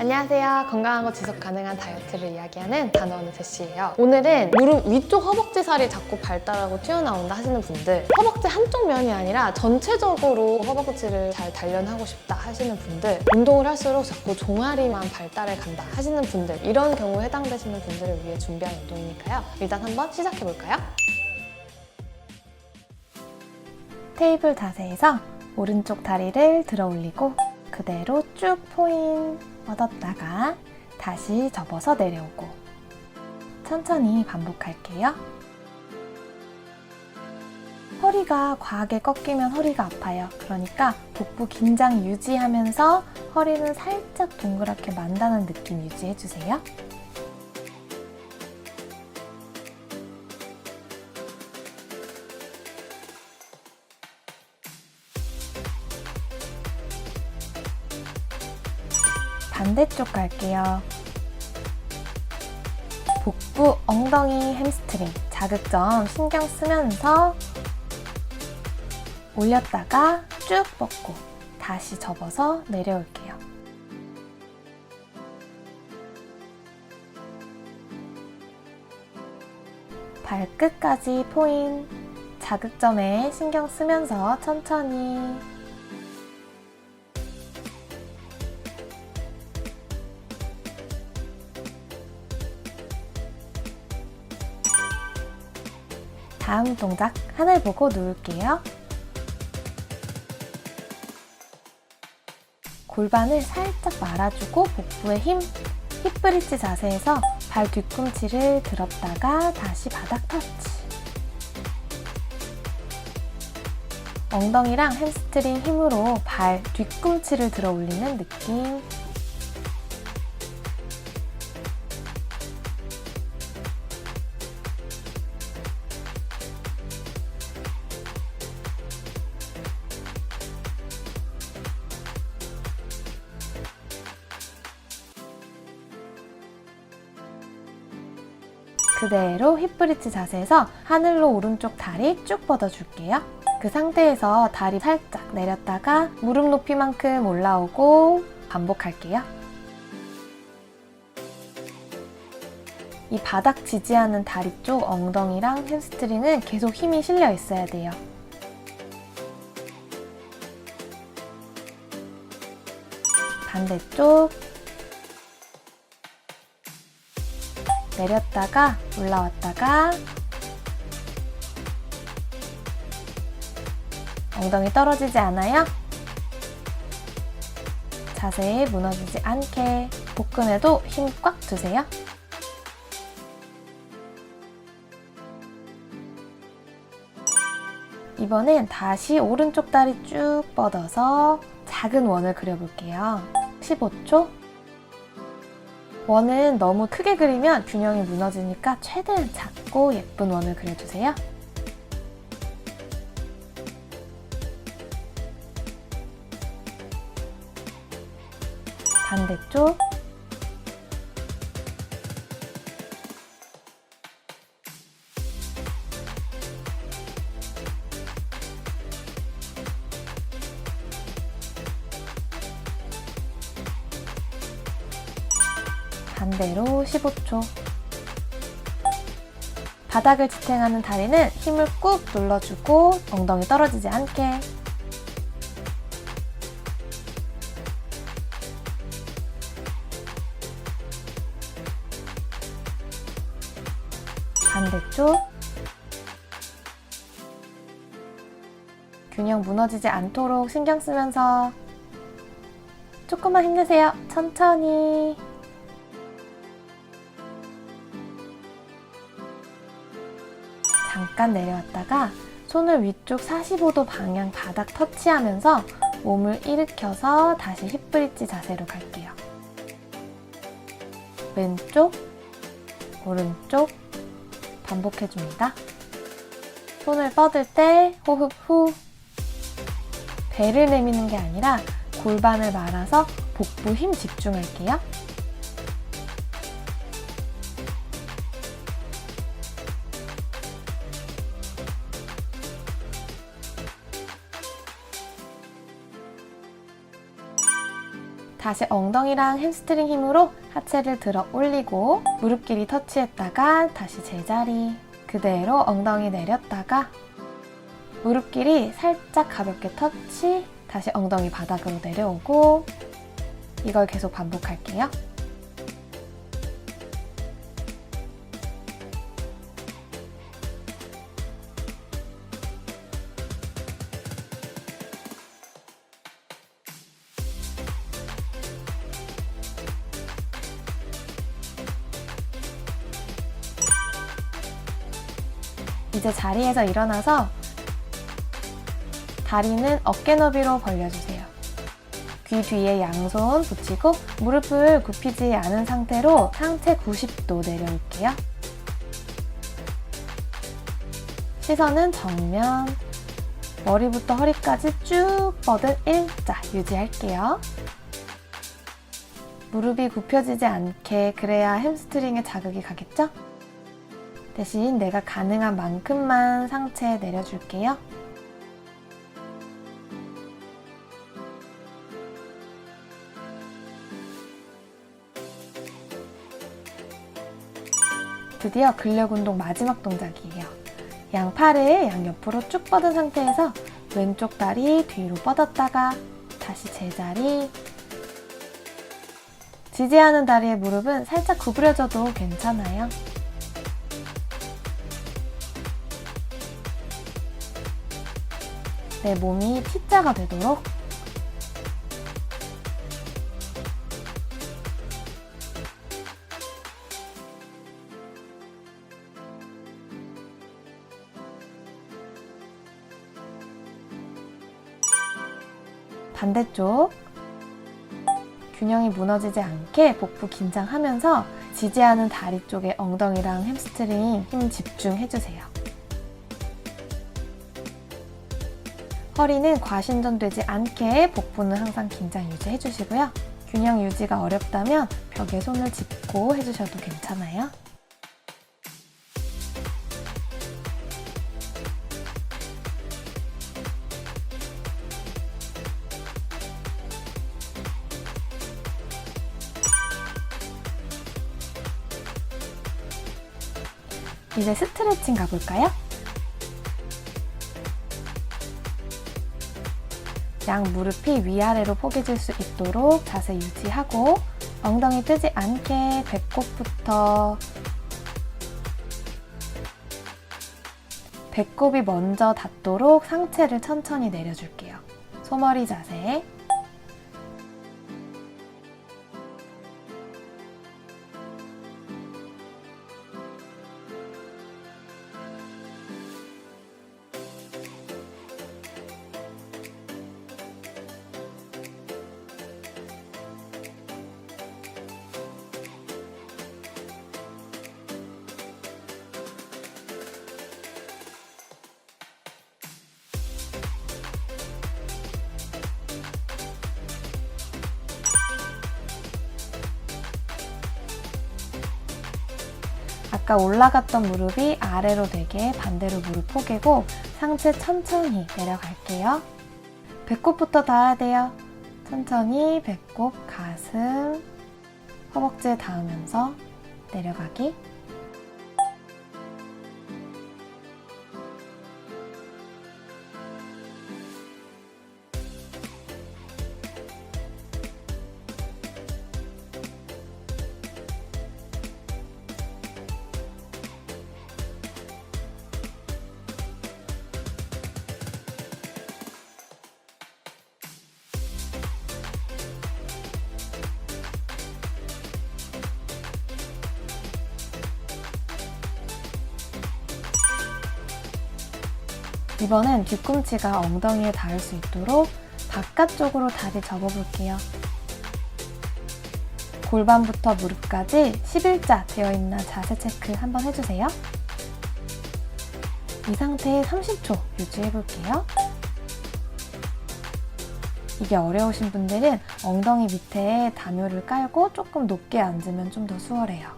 안녕하세요. 건강하고 지속 가능한 다이어트를 이야기하는 단원의 제시예요. 오늘은 무릎 위쪽 허벅지 살이 자꾸 발달하고 튀어나온다 하시는 분들, 허벅지 한쪽 면이 아니라 전체적으로 허벅지를 잘 단련하고 싶다 하시는 분들, 운동을 할수록 자꾸 종아리만 발달해 간다 하시는 분들, 이런 경우에 해당되시는 분들을 위해 준비한 운동이니까요. 일단 한번 시작해 볼까요? 테이블 자세에서 오른쪽 다리를 들어 올리고 그대로 쭉 포인 뻗었다가 다시 접어서 내려오고 천천히 반복할게요. 허리가 과하게 꺾이면 허리가 아파요. 그러니까 복부 긴장 유지하면서 허리는 살짝 동그랗게 만다는 느낌 유지해주세요. 반대쪽 갈게요. 복부, 엉덩이, 햄스트링 자극점 신경 쓰면서 올렸다가 쭉 뻗고 다시 접어서 내려올게요. 발끝까지 포인 자극점에 신경 쓰면서 천천히 다음 동작 하늘 보고 누울게요. 골반을 살짝 말아주고 복부에 힘, 힙 브릿지 자세에서 발 뒤꿈치를 들었다가 다시 바닥 터치. 엉덩이랑 햄스트링 힘으로 발 뒤꿈치를 들어 올리는 느낌. 그대로 힙브릿지 자세에서 하늘로 오른쪽 다리 쭉 뻗어줄게요. 그 상태에서 다리 살짝 내렸다가 무릎 높이만큼 올라오고 반복할게요. 이 바닥 지지하는 다리 쪽 엉덩이랑 햄스트링은 계속 힘이 실려 있어야 돼요. 반대쪽 내렸다가 올라왔다가 엉덩이 떨어지지 않아요? 자세히 무너지지 않게 복근에도 힘 꽉 주세요. 이번엔 다시 오른쪽 다리 쭉 뻗어서 작은 원을 그려볼게요. 15초. 원은 너무 크게 그리면 균형이 무너지니까 최대한 작고 예쁜 원을 그려주세요. 반대쪽. 15초. 바닥을 지탱하는 다리는 힘을 꾹 눌러주고 엉덩이 떨어지지 않게. 반대쪽. 균형 무너지지 않도록 신경 쓰면서 조금만 힘내세요. 천천히. 잠깐 내려왔다가 손을 위쪽 45도 방향 바닥 터치하면서 몸을 일으켜서 다시 힙 브릿지 자세로 갈게요. 왼쪽, 오른쪽 반복해줍니다. 손을 뻗을 때 호흡 후 배를 내미는 게 아니라 골반을 말아서 복부 힘 집중할게요. 다시 엉덩이랑 햄스트링 힘으로 하체를 들어 올리고 무릎 길이 터치했다가 다시 제자리 그대로 엉덩이 내렸다가 무릎 길이 살짝 가볍게 터치 다시 엉덩이 바닥으로 내려오고 이걸 계속 반복할게요. 이제 자리에서 일어나서 다리는 어깨 너비로 벌려주세요. 귀 뒤에 양손 붙이고 무릎을 굽히지 않은 상태로 상체 90도 내려올게요. 시선은 정면, 머리부터 허리까지 쭉 뻗은 일자 유지할게요. 무릎이 굽혀지지 않게 그래야 햄스트링에 자극이 가겠죠? 대신 내가 가능한 만큼만 상체에 내려줄게요. 드디어 근력 운동 마지막 동작이에요. 양팔을 양옆으로 쭉 뻗은 상태에서 왼쪽 다리 뒤로 뻗었다가 다시 제자리 지지하는 다리의 무릎은 살짝 구부려져도 괜찮아요. 내 몸이 T자가 되도록 반대쪽 균형이 무너지지 않게 복부 긴장하면서 지지하는 다리 쪽에 엉덩이랑 햄스트링 힘 집중해주세요. 허리는 과신전되지 않게 복부는 항상 긴장 유지해 주시고요. 균형 유지가 어렵다면 벽에 손을 짚고 해주셔도 괜찮아요. 이제 스트레칭 가볼까요? 양 무릎이 위아래로 포개질 수 있도록 자세 유지하고 엉덩이 뜨지 않게 배꼽부터 배꼽이 먼저 닿도록 상체를 천천히 내려줄게요. 소머리 자세. 아까 올라갔던 무릎이 아래로 되게 반대로 무릎 포개고 상체 천천히 내려갈게요. 배꼽부터 닿아야 돼요. 천천히 배꼽, 가슴, 허벅지에 닿으면서 내려가기. 이번엔 뒤꿈치가 엉덩이에 닿을 수 있도록 바깥쪽으로 다리 접어볼게요. 골반부터 무릎까지 11자 되어 있나 자세 체크 한번 해주세요. 이 상태에 30초 유지해볼게요. 이게 어려우신 분들은 엉덩이 밑에 담요를 깔고 조금 높게 앉으면 좀 더 수월해요.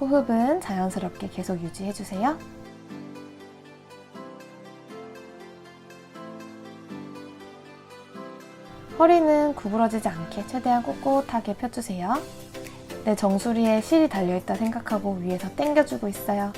호흡은 자연스럽게 계속 유지해주세요. 허리는 구부러지지 않게 최대한 꼿꼿하게 펴주세요. 내 정수리에 실이 달려있다 생각하고 위에서 당겨주고 있어요.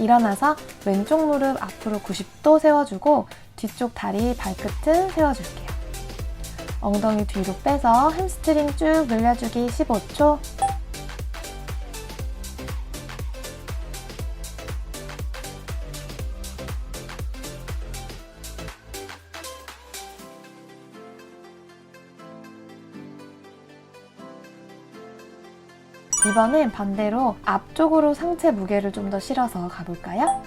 일어나서 왼쪽 무릎 앞으로 90도 세워주고 뒤쪽 다리 발끝은 세워줄게요. 엉덩이 뒤로 빼서 햄스트링 쭉 늘려주기 15초. 이번엔 반대로 앞쪽으로 상체 무게를 좀 더 실어서 가볼까요?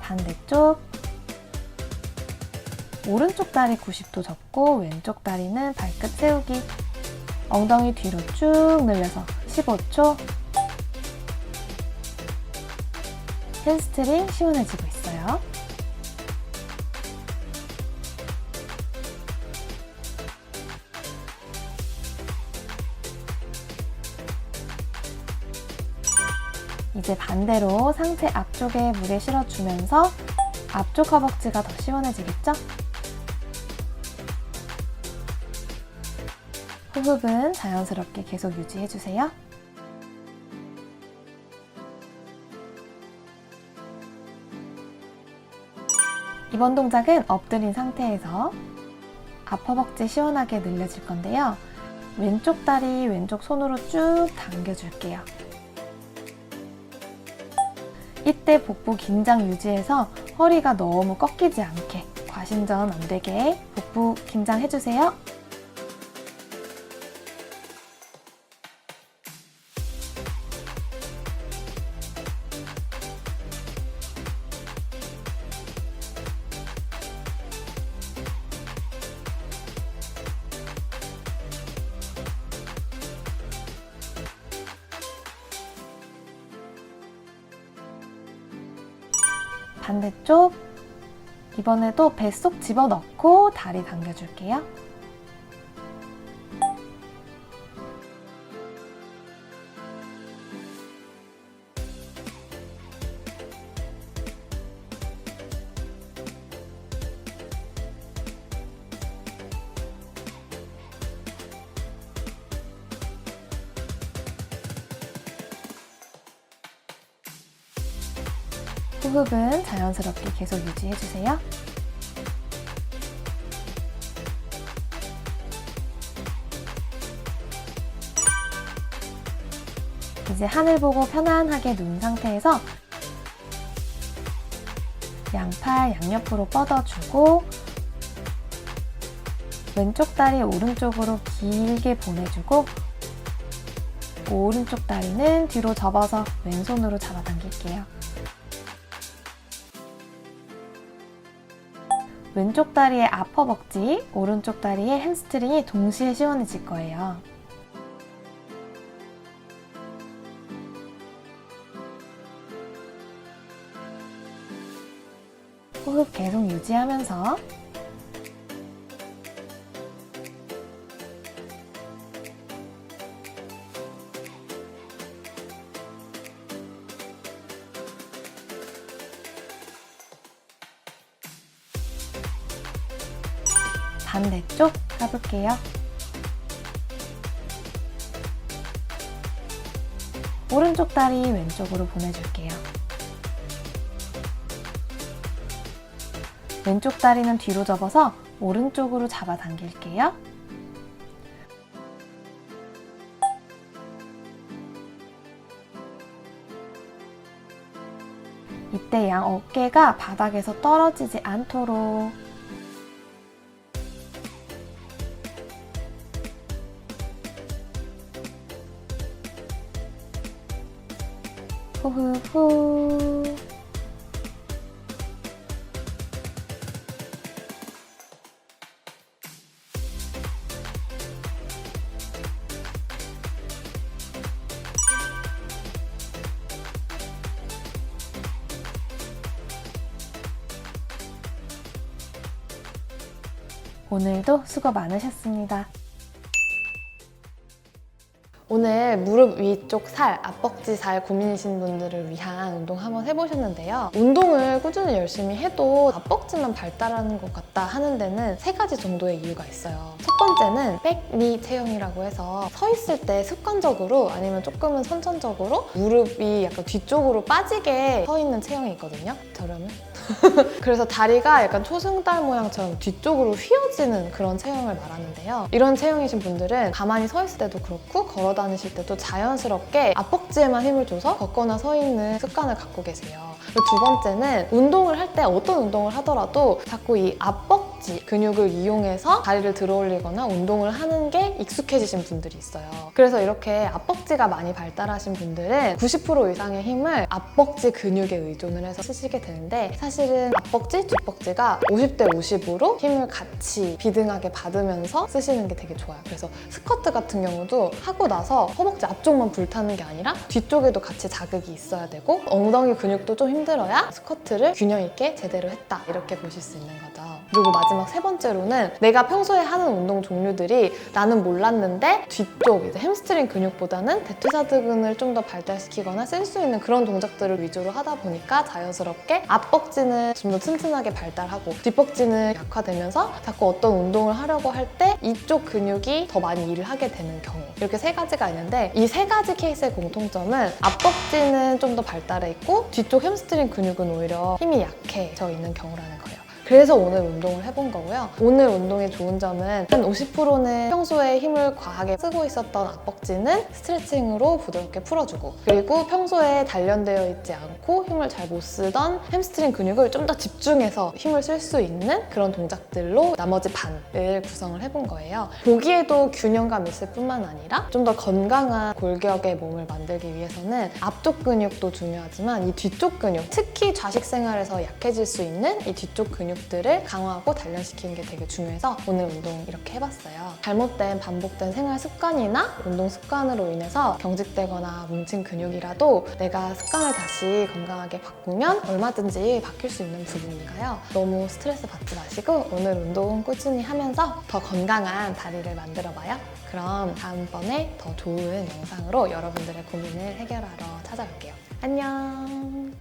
반대쪽 오른쪽 다리 90도 접고 왼쪽 다리는 발끝 세우기 엉덩이 뒤로 쭉 늘려서 15초 햄스트링 시원해지고 있어요. 이제 반대로 상체 앞쪽에 무게 실어주면서 앞쪽 허벅지가 더 시원해지겠죠? 호흡은 자연스럽게 계속 유지해주세요. 이번 동작은 엎드린 상태에서 앞 허벅지 시원하게 늘려줄 건데요. 왼쪽 다리 왼쪽 손으로 쭉 당겨줄게요. 이때 복부 긴장 유지해서 허리가 너무 꺾이지 않게 과신전 안 되게 복부 긴장해주세요. 반대쪽 이번에도 뱃속 집어넣고 다리 당겨줄게요. 호흡은 자연스럽게 계속 유지해주세요. 이제 하늘 보고 편안하게 누운 상태에서 양팔 양옆으로 뻗어주고 왼쪽 다리 오른쪽으로 길게 보내주고 오른쪽 다리는 뒤로 접어서 왼손으로 잡아당길게요. 왼쪽 다리의 앞 허벅지, 오른쪽 다리의 햄스트링이 동시에 시원해질 거예요. 호흡 계속 유지하면서 가볼게요. 오른쪽 다리 왼쪽으로 보내줄게요. 왼쪽 다리는 뒤로 접어서 오른쪽으로 잡아당길게요. 이때 양 어깨가 바닥에서 떨어지지 않도록 호흡 후. 오늘도 수고 많으셨습니다. 오늘 무릎 위쪽 살, 앞벅지 살 고민이신 분들을 위한 운동 한번 해보셨는데요. 운동을 꾸준히 열심히 해도 앞벅지만 발달하는 것 같다 하는 데는 세 가지 정도의 이유가 있어요. 첫 번째는 백니 체형이라고 해서 서 있을 때 습관적으로 아니면 조금은 선천적으로 무릎이 약간 뒤쪽으로 빠지게 서 있는 체형이 있거든요. 저렴은 그래서 다리가 약간 초승달 모양처럼 뒤쪽으로 휘어지는 그런 체형을 말하는데요. 이런 체형이신 분들은 가만히 서 있을 때도 그렇고 걸어 다 니실 때도 자연스럽게 앞벅지에만 힘을 줘서 걷거나 서 있는 습관을 갖고 계세요. 두 번째는 운동을 할 때 어떤 운동을 하더라도 자꾸 이 앞벅지 근육을 이용해서 다리를 들어 올리거나 운동을 하는 게 익숙해지신 분들이 있어요. 그래서 이렇게 앞벅지가 많이 발달하신 분들은 90% 이상의 힘을 앞벅지 근육에 의존을 해서 쓰시게 되는데 사실은 앞벅지, 뒷벅지가 50대 50으로 힘을 같이 비등하게 받으면서 쓰시는 게 되게 좋아요. 그래서 스쿼트 같은 경우도 하고 나서 허벅지 앞쪽만 불타는 게 아니라 뒤쪽에도 같이 자극이 있어야 되고 엉덩이 근육도 좀 힘들어야 스쿼트를 균형 있게 제대로 했다 이렇게 보실 수 있는 거죠. 그리고 마지막 세 번째로는 내가 평소에 하는 운동 종류들이 나는 몰랐는데 뒤쪽 이제 햄스트링 근육보다는 대퇴사두근을 좀 더 발달시키거나 쓸 수 있는 그런 동작들을 위주로 하다 보니까 자연스럽게 앞벅지는 좀 더 튼튼하게 발달하고 뒷벅지는 약화되면서 자꾸 어떤 운동을 하려고 할 때 이쪽 근육이 더 많이 일을 하게 되는 경우 이렇게 세 가지가 있는데 이 세 가지 케이스의 공통점은 앞벅지는 좀 더 발달해 있고 뒤쪽 햄스트링 근육은 오히려 힘이 약해져 있는 경우라는 거예요. 그래서 오늘 운동을 해본 거고요. 오늘 운동의 좋은 점은 한 50%는 평소에 힘을 과하게 쓰고 있었던 앞벅지는 스트레칭으로 부드럽게 풀어주고 그리고 평소에 단련되어 있지 않고 힘을 잘 못 쓰던 햄스트링 근육을 좀 더 집중해서 힘을 쓸 수 있는 그런 동작들로 나머지 반을 구성을 해본 거예요. 보기에도 균형감 있을 뿐만 아니라 좀 더 건강한 골격의 몸을 만들기 위해서는 앞쪽 근육도 중요하지만 이 뒤쪽 근육, 특히 좌식 생활에서 약해질 수 있는 이 뒤쪽 근육들을 강화하고 단련시키는 게 되게 중요해서 오늘 운동 이렇게 해봤어요. 잘못된 반복된 생활 습관이나 운동 습관으로 인해서 경직되거나 뭉친 근육이라도 내가 습관을 다시 건강하게 바꾸면 얼마든지 바뀔 수 있는 부분이니까요. 너무 스트레스 받지 마시고 오늘 운동 꾸준히 하면서 더 건강한 다리를 만들어봐요. 그럼 다음번에 더 좋은 영상으로 여러분들의 고민을 해결하러 찾아올게요. 안녕!